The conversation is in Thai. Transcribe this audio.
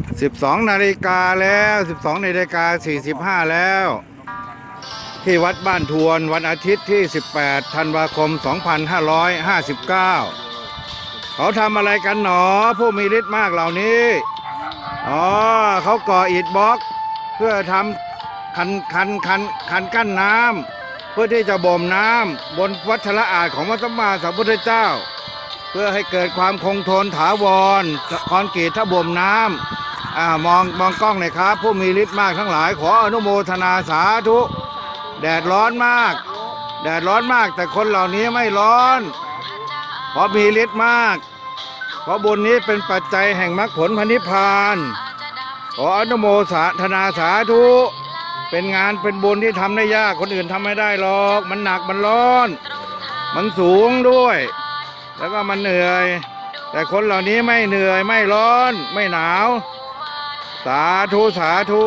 12นาฬิกาแล้ว12นาฬิกา45แล้ว ที่วัดบ้านทวนวันอาทิตย์ที่ 18ธันวาคม 2559 เขาทำอะไรกันหนอผู้มีฤทธิ์มากเหล่านี้ อ๋อเขาก่ออิฐบล็อก เพื่อทำคันคันคันคันกั้นน้ำเพื่อที่จะบ่มน้ำบนวัชระอาจของพระสัมมาสัมพุทธเจ้า เพื่อให้เกิดความคงทนถาวรคอนกรีตถ้าบ่มน้ำ อ่ามองมองกล้องหน่อยครับ ผู้มีฤทธิ์มากทั้งหลาย ขออนุโมทนาสาธุ แดดร้อนมาก แดดร้อนมาก แต่คนเหล่านี้ไม่ร้อน เพราะมีฤทธิ์มาก เพราะบุญนี้เป็นปัจจัยแห่งมรรคผลพระนิพพาน ขออนุโมสาธนาสาธุ เป็นงานเป็นบุญที่ทำได้ยากคนอื่นทำไม่ได้หรอก มันหนักมันร้อน มันสูงด้วย แล้วก็มันเหนื่อย แต่คนเหล่านี้ไม่เหนื่อยไม่ร้อนไม่หนาว สาธุ สาธุ